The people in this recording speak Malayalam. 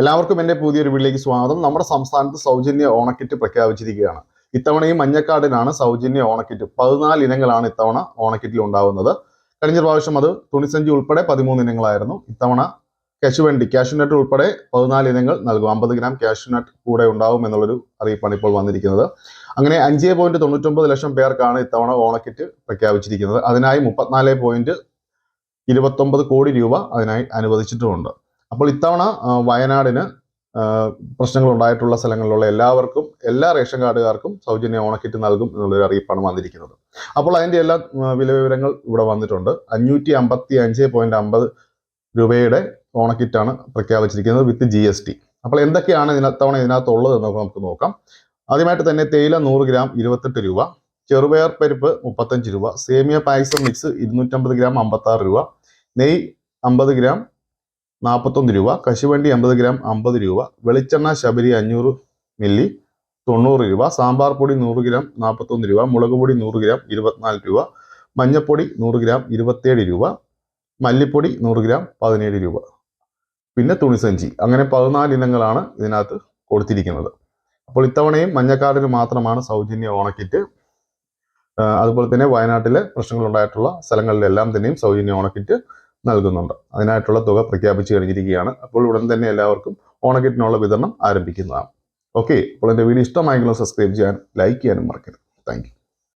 എല്ലാവർക്കും എന്റെ പുതിയൊരു വീട്ടിലേക്ക് സ്വാഗതം. നമ്മുടെ സംസ്ഥാനത്ത് സൗജന്യ ഓണക്കിറ്റ് പ്രഖ്യാപിച്ചിരിക്കുകയാണ്. ഇത്തവണയും മഞ്ഞക്കാടിനാണ് സൗജന്യ ഓണക്കിറ്റ്. പതിനാല് ഇനങ്ങളാണ് ഇത്തവണ ഓണക്കിറ്റിൽ ഉണ്ടാവുന്നത്. കഴിഞ്ഞ പ്രാവശ്യം അത് തുണിസഞ്ചി ഉൾപ്പെടെ പതിമൂന്ന് ഇനങ്ങളായിരുന്നു. ഇത്തവണ കശുവണ്ടി കാഷ്യൂനട്ട് ഉൾപ്പെടെ പതിനാല് ഇനങ്ങൾ നൽകും. അമ്പത് ഗ്രാം കാഷ്യൂനട്ട് കൂടെ ഉണ്ടാവും എന്നുള്ളൊരു അറിയിപ്പാണ് ഇപ്പോൾ വന്നിരിക്കുന്നത്. അങ്ങനെ അഞ്ച് പോയിന്റ് തൊണ്ണൂറ്റൊമ്പത് ലക്ഷം പേർക്കാണ് ഇത്തവണ ഓണക്കിറ്റ് പ്രഖ്യാപിച്ചിരിക്കുന്നത്. അതിനായി മുപ്പത്തിനാല് പോയിന്റ് ഇരുപത്തൊമ്പത് കോടി രൂപ അതിനായി അനുവദിച്ചിട്ടുമുണ്ട്. അപ്പോൾ ഇത്തവണ വയനാടിന് പ്രശ്നങ്ങൾ ഉണ്ടായിട്ടുള്ള സ്ഥലങ്ങളിലുള്ള എല്ലാവർക്കും എല്ലാ റേഷൻ കാർഡുകാർക്കും സൗജന്യ ഓണക്കിറ്റ് നൽകും എന്നുള്ളൊരു അറിയിപ്പാണ് വന്നിരിക്കുന്നത്. അപ്പോൾ അതിന്റെ എല്ലാ വില വിവരങ്ങൾ ഇവിടെ വന്നിട്ടുണ്ട്. അഞ്ഞൂറ്റി അമ്പത്തി അഞ്ച് പോയിന്റ് അമ്പത് രൂപയുടെ ഓണക്കിറ്റാണ് പ്രഖ്യാപിച്ചിരിക്കുന്നത് വിത്ത് ജി എസ് ടി. അപ്പോൾ എന്തൊക്കെയാണ് ഇതിനത്തവണ ഇതിനകത്തുള്ളത് എന്ന് നമുക്ക് നോക്കാം. ആദ്യമായിട്ട് തന്നെ തേയില നൂറ് ഗ്രാം ഇരുപത്തെട്ട് രൂപ ചെറുപയർ പരിപ്പ് മുപ്പത്തഞ്ച് രൂപ സേമിയ പായസം മിക്സ് ഇരുന്നൂറ്റമ്പത് ഗ്രാം അമ്പത്താറ് രൂപ നെയ് അമ്പത് ഗ്രാം നാൽപ്പത്തൊന്ന് രൂപ കശുവണ്ടി അമ്പത് ഗ്രാം അമ്പത് രൂപ വെളിച്ചെണ്ണ ശബരി അഞ്ഞൂറ് മില്ലി തൊണ്ണൂറ് രൂപ സാമ്പാർ പൊടി നൂറ് ഗ്രാം നാൽപ്പത്തൊന്ന് രൂപ മുളക് പൊടി നൂറ് ഗ്രാം ഇരുപത്തിനാല് രൂപ മഞ്ഞൾപ്പൊടി നൂറ് ഗ്രാം ഇരുപത്തേഴ് രൂപ മല്ലിപ്പൊടി നൂറ് ഗ്രാം പതിനേഴ് രൂപ. പിന്നെ തുണിസഞ്ചി അങ്ങനെ പതിനാല് ഇനങ്ങളാണ് ഇതിനകത്ത് കൊടുത്തിരിക്കുന്നത്. അപ്പോൾ ഇത്തവണയും മഞ്ഞക്കാടിന് മാത്രമാണ് സൗജന്യ ഓണക്കിറ്റ്. അതുപോലെ തന്നെ വയനാട്ടിലെ പ്രശ്നങ്ങളുണ്ടായിട്ടുള്ള സ്ഥലങ്ങളിലെല്ലാം തന്നെയും സൗജന്യ ഓണക്കിറ്റ് നൽകുന്നുണ്ട്. അതിനായിട്ടുള്ള തുക പ്രഖ്യാപിച്ചു കഴിഞ്ഞിരിക്കുകയാണ്. അപ്പോൾ ഉടൻ തന്നെ എല്ലാവർക്കും ഓണക്കിറ്റിനുള്ള വിതരണം ആരംഭിക്കുന്നതാണ്. ഓക്കെ അപ്പോൾ എന്റെ വീഡിയോ ഇഷ്ടമായെങ്കിലും സബ്സ്ക്രൈബ് ചെയ്യാൻ ലൈക്ക് ചെയ്യാനും മറക്കരുത്. താങ്ക്